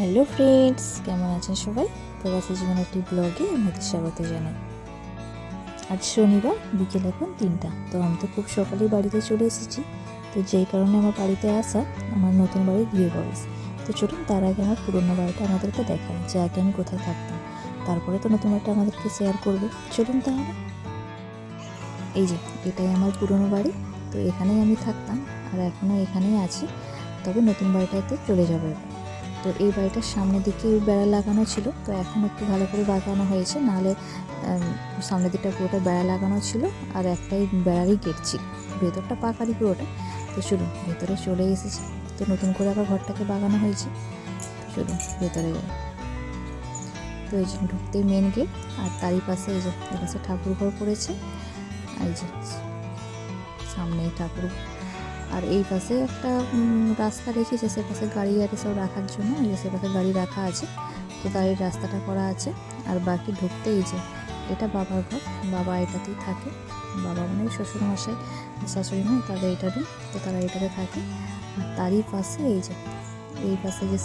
Hello friends, কেমন আছেন সবাই? প্রবাসী জীবন একটি ব্লগে আমাদের স্বাগত জানাই। আজ শনিবার, বিকেল এখন তিনটা। তো আমি তো খুব সকালেই বাড়িতে চলে এসেছি। তো যেই কারণে আমার বাড়িতে আসা আমার নতুন বাড়ির গৃহ প্রবেশ তো চলুন, তার আগে আমার পুরোনো বাড়িটা আমাদেরকে দেখায় যে আগে আমি কোথায় থাকতাম। তারপরে তো নতুন বাড়িটা আমাদেরকে শেয়ার করবে। চলুন তাহলে। এই যে, এটাই আমার পুরনো বাড়ি। তো এখানেই আমি থাকতাম, আর এখনও এখানেই আছি। তবে নতুন বাড়িটাতে চলে যাব তো এই বাড়িটার সামনের দিকে বেড়া লাগানো ছিল, তো এখন একটু ভালো করে বাগানো হয়েছে, নাহলে সামনের দিকটা পুরোটা বেড়া লাগানো ছিল, আর একটাই বেড়ারই গেট ছিল। ভেতরটা পাকারই পুরোটা তো চলুন ভেতরে চলে এসেছি। তো নতুন করে আবার ঘরটাকে বাগানো হয়েছে চলুন ভেতরে তো এই যে ঢুকতেই মেন গেট আর তারই পাশে এই যে এই পাশে ঠাকুর ঘর পড়েছে, আর এই যে সামনেই ঠাকুর আর এই পাশে একটা রাস্তা রেখেছে সে পাশে গাড়ি আর সব রাখার জন্য, এই সে পাশে গাড়ি রাখা আছে। তো গাড়ির রাস্তাটা করা আছে আর বাকি ঢুকতে এই যে এটা বাবার ঘর, বাবা এটাতেই থাকে। বাবা মানে শ্বশুর মশাই শাশুড়ি মা তাদের এটা রুম তো তারা এটাতে থাকে। আর তারই পাশে এই যে, এই পাশে যে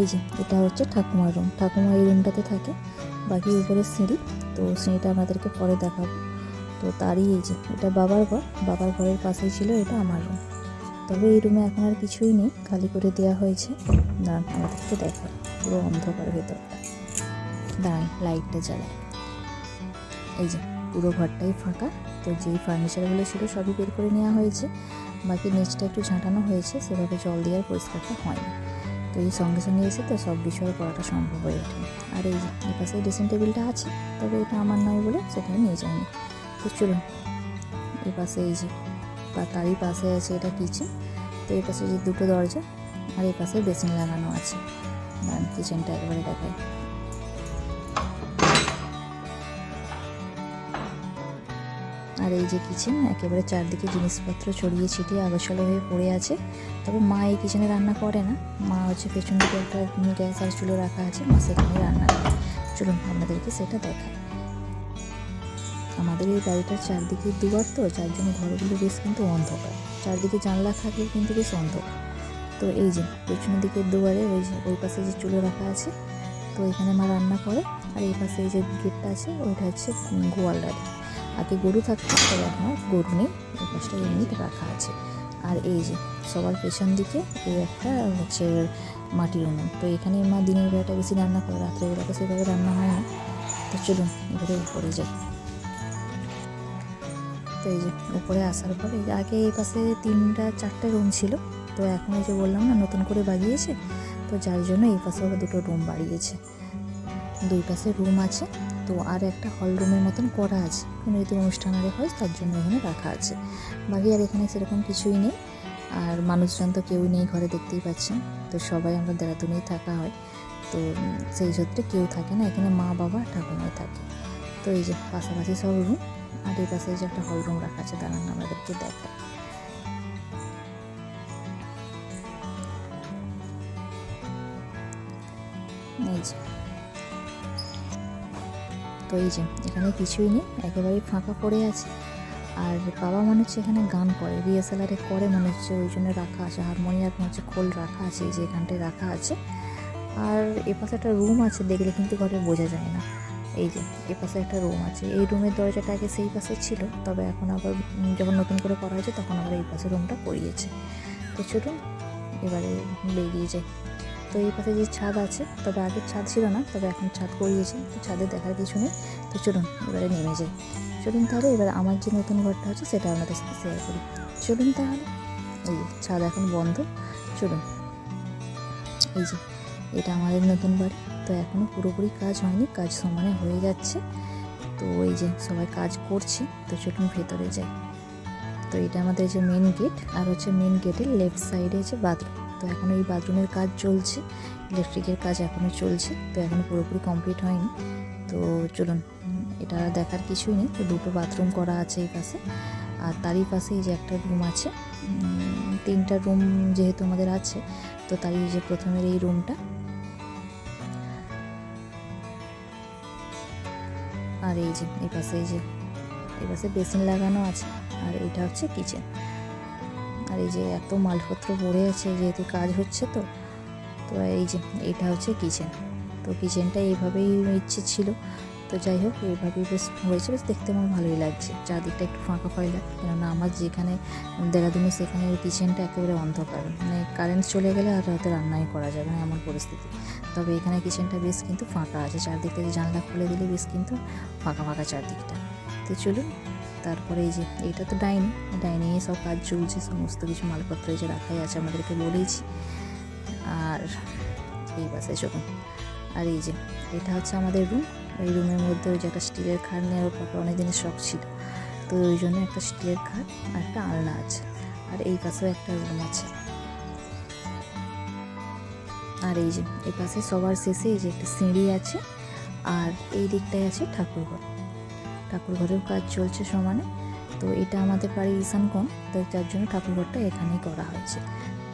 এই যে এটা হচ্ছে ঠাকুমার রুম ঠাকুমা এই রুমটাতে থাকে। বাকি উপরে সিঁড়ি, তো সিঁড়িটা আমাদেরকে পরে দেখাবো। তো তারই এই যে, এটা বাবার ঘর, বাবার ঘরের পাশেই ছিল এটা আমার রুম তবে এই রুমে এখন আর কিছুই নেই, খালি করে দেওয়া হয়েছে। দাঁড়ান আমাদেরকে দেখা পুরো অন্ধকার ভেতরটা দাঁড়ান লাইটটা জ্বালায়। এই যে, পুরো ঘরটাই ফাঁকা। তো যেই ফার্নিচারগুলো ছিল সবই বের করে নেওয়া হয়েছে। বাকি নিচটা একটু ঝাঁটানো হয়েছে, সেভাবে জল দেওয়ার পরিষ্কারটা হয়নি। তো এই সঙ্গে সঙ্গে এসে তো সব আর করাটা সম্ভব হয়ে ওঠে আর এই যে এই পাশে ড্রেসিং টেবিলটা আছে, তবে এটা আমার নয় বলে সেখানে নিয়ে যায়নি। তো চলুন। এই পাশে এই যে বা তারই পাশে আছে এটা কিচেন। তো এই পাশে যে দুটো দরজা আর এই পাশে বেসিন লাগানো আছে। দাঁড়ান কিচেনটা একবারে দেখাই। আর এই যে কিচেন একেবারে চারদিকে জিনিসপত্র ছড়িয়ে ছিটিয়ে আগোছালো হয়ে পড়ে আছে। তবে মা এই কিচেনে রান্না করে না। মা হচ্ছে পেছন দিকে একটা গ্যাস আর চুলো রাখা আছে। মা সেখানে রান্না করে। চলুন, আপনাদেরকে সেটা দেখায় আমাদের এই বাড়িটার চারদিকে দুয়ার তো যার জন্য ঘরগুলো বেশ কিন্তু অন্ধকার। চারদিকে জানলা থাকে কিন্তু বেশ অন্ধকার। তো এই যে পেছনের দিকের দুয়ারে ওই যে ওই পাশে যে চুলো রাখা আছে তো এখানে মা রান্না করে। আর এই পাশে এই যে গেটটা আছে ওইটা হচ্ছে উম, গোয়ালদারি আগে গরু থাকতো তবে এখন গরু নেই ওই পাশটা এমনি রাখা আছে। আর এই যে সবার পেছন দিকে এই একটা হচ্ছে মাটির উনুন। তো এখানে মা দিনের বেলাটা বেশি রান্না করে রাত্রে বেলাটা সেভাবে রান্না হয় না। তো চলুন এবারে উপরে যাই। তো এই যে উপরে আসার পর আগে এই পাশে তিনটা, চারটে রুম ছিল। তো এখন এই যে বললাম না, নতুন করে বাগিয়েছে। তো যার জন্য এই পাশে ওরা দুটো রুম বাড়িয়েছে। দুই পাশে রুম আছে। তো আর একটা হল রুমের মতন করা আছে। কোনো যদি অনুষ্ঠান আরে হয়, তার জন্য এখানে রাখা আছে। বাকি আর এখানে সেরকম কিছুই নেই। আর মানুষজন তো কেউই নেই, ঘরে দেখতেই পাচ্ছেন। তো সবাই আমরা দেরাদুনেই থাকা হয়। তো সেই সূত্রে কেউ থাকে না, এখানে মা, বাবা, ঠাকুমাই থাকে। তো এই যে পাশাপাশি সব রুম আর এই পাশে যে একটা হল রুম রাখা আছে, দাঁড়ান, আমাদেরকে দেখা তো এই যে, এখানে কিছুই নেই, একেবারেই ফাঁকা পড়ে আছে। আর বাবা মনে হচ্ছে এখানে গান করে রিএসএলআরে করে মনে হচ্ছে, ওই জন্য রাখা আছে, হারমোনিয়াম হচ্ছে খোল রাখা আছে যে এখানটায় রাখা আছে। আর এ পাশে একটা রুম আছে, দেখলে কিন্তু ঘরে বোঝা যায় না। এই যে, এ পাশে একটা রুম আছে। এই রুমের দরজাটা আগে সেই পাশে ছিল, তবে এখন আবার যখন নতুন করে করা হয়েছে, তখন আবার এই পাশে রুমটা করিয়েছে। তো চলুন, এবারে বেরিয়ে যাই। তো এই পাশে যে ছাদ আছে, তবে আগে ছাদ ছিল না, তবে এখন ছাদ করিয়েছে, তো ছাদে দেখার কিছু নেই। তো চলুন, এবারে নেমে যাই। চলুন তাহলে, এবার আমার যে নতুন ঘরটা আছে সেটা আপনাদের সাথে শেয়ার করি। চলুন তাহলে, এই যে, ছাদ এখন বন্ধ। চলুন, এই যে, এটা আমাদের নতুন বাড়ি। তো এখনও পুরোপুরি কাজ হয়নি, কাজ সমানে হয়ে যাচ্ছে। তো এই যে সবাই কাজ করছে, তো চলুন ভেতরে যাই। তো এটা আমাদের যে মেন গেট আর হচ্ছে মেন গেটের লেফট সাইডে যে বাথরুম তো এখন এই বাথরুমের কাজ চলছে ইলেকট্রিকের কাজ এখনও চলছে, তো এখনও পুরোপুরি কমপ্লিট হয়নি। তো চলুন, এটা দেখার কিছুই নেই, তো দুটো বাথরুম করা আছে এই পাশে। আর তারই পাশে এই যে একটা রুম আছে তিনটা রুম যেহেতু আমাদের আছে, তো তারই যে প্রথমের এই রুমটা আর এই যে, এই পাশে, এই যে, এই পাশে বেসিন লাগানো আছে, আর এটা হচ্ছে কিচেন। আর এই যে এত মালপত্র পড়ে আছে, যেহেতু কাজ হচ্ছে তো তো এই যে, এটা হচ্ছে কিচেন। তো কিচেনটা এইভাবেই ইচ্ছে ছিল তো যাই হোক এইভাবেই বেশ হয়েছে, বেশ দেখতে আমার ভালোই লাগছে। চারদিকটা একটু ফাঁকা ফাঁকা কেননা আমার যেখানে দেরাদুনে সেখানে কিচেনটা একেবারে অন্ধকার। মানে কারেন্ট চলে গেলে আর হয়তো রান্নাই করা যাবে না এমন পরিস্থিতি। তবে এখানে কিচেনটা বেশ কিন্তু ফাঁকা আছে, চারদিকটা জানলা খুলে দিলে বেশ কিন্তু ফাঁকা ফাঁকা চারদিকটা। তো চলুন, তারপরে এই যে এইটা তো ডাইনিং, ডাইনিংয়ে সব কাজ চলছে, সমস্ত কিছু মালপত্র এই যে রাখাই আছে আমাদেরকে বলেইছি। আর এই পাশে চলুন। আর এই যে, এটা হচ্ছে আমাদের রুম এই রুমের মধ্যে ওই যে একটা স্টিলের খাট নেওয়ার পাপা অনেক দিনের শখ ছিল। তো ওই জন্য একটা স্টিলের খাট আর একটা আলনা আছে। আর এই পাশেও একটা রুম আছে। আর এই যে, এই পাশে সবার শেষে এই যে একটা সিঁড়ি আছে। আর এই দিকটায় আছে ঠাকুরঘর। ঠাকুরঘরেও কাজ চলছে সমানে। তো এটা আমাদের বাড়ির ঈশান কম তো যার জন্য ঠাকুরঘরটা এখানেই করা হয়েছে।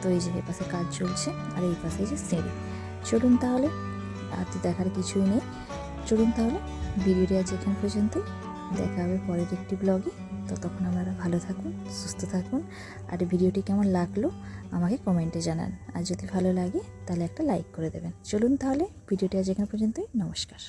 তো এই যে এই পাশে কাজ চলছে। আর এই পাশে যে সিঁড়ি। চলুন তাহলে আর তো দেখার কিছুই নেই। চলুন তাহলে ভিডিওটি আজ এখান পর্যন্তই। দেখা হবে পরের একটি ব্লগে ততক্ষণ আপনারা ভালো থাকুন, সুস্থ থাকুন। আর ভিডিওটি কেমন লাগল আমাকে কমেন্টে জানান। আর যদি ভালো লাগে তাহলে একটা লাইক করে দেবেন। চলুন তাহলে ভিডিওটি আজ এখান পর্যন্তই। নমস্কার।